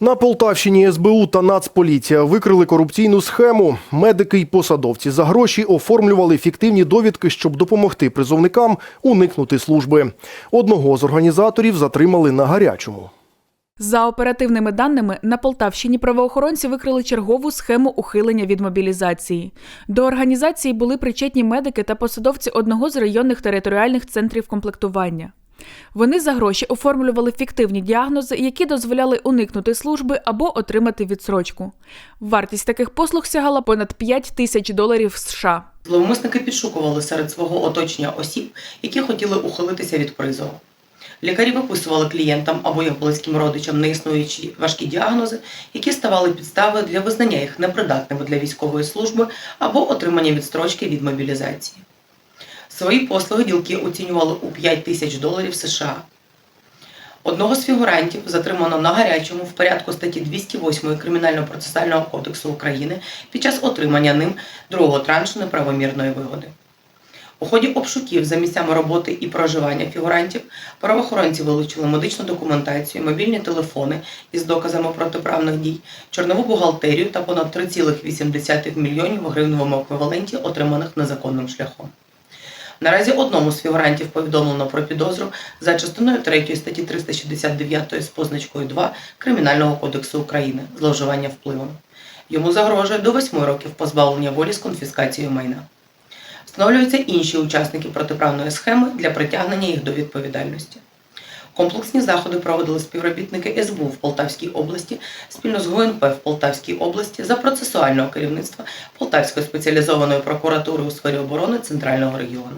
На Полтавщині СБУ та Нацполіція викрили корупційну схему. Медики й посадовці за гроші оформлювали фіктивні довідки, щоб допомогти призовникам уникнути служби. Одного з організаторів затримали на гарячому. За оперативними даними, на Полтавщині правоохоронці викрили чергову схему ухилення від мобілізації. До організації були причетні медики та посадовці одного з районних територіальних центрів комплектування. Вони за гроші оформлювали фіктивні діагнози, які дозволяли уникнути служби або отримати відсрочку. Вартість таких послуг сягала понад 5 тисяч доларів США. Зловмисники підшукували серед свого оточення осіб, які хотіли ухилитися від призову. Лікарі виписували клієнтам або їх близьким родичам неіснуючі важкі діагнози, які ставали підставою для визнання їх непридатними для військової служби або отримання відстрочки від мобілізації. Свої послуги ділки оцінювали у 5 тисяч доларів США. Одного з фігурантів затримано на гарячому в порядку статті 208 Кримінально-процесуального кодексу України під час отримання ним другого траншу неправомірної вигоди. У ході обшуків за місцями роботи і проживання фігурантів правоохоронці вилучили медичну документацію, мобільні телефони із доказами протиправних дій, чорнову бухгалтерію та понад 3,8 мільйонів гривневому еквіваленті, отриманих незаконним шляхом. Наразі одному з фігурантів повідомлено про підозру за частиною 3 статті 369 з позначкою 2 Кримінального кодексу України зловживання впливом. Йому загрожує до 8 років позбавлення волі з конфіскацією майна. Встановлюються інші учасники протиправної схеми для притягнення їх до відповідальності. Комплексні заходи проводили співробітники СБУ в Полтавській області спільно з ГУНП в Полтавській області за процесуального керівництва Полтавської спеціалізованої прокуратури у сфері оборони Центрального регіону.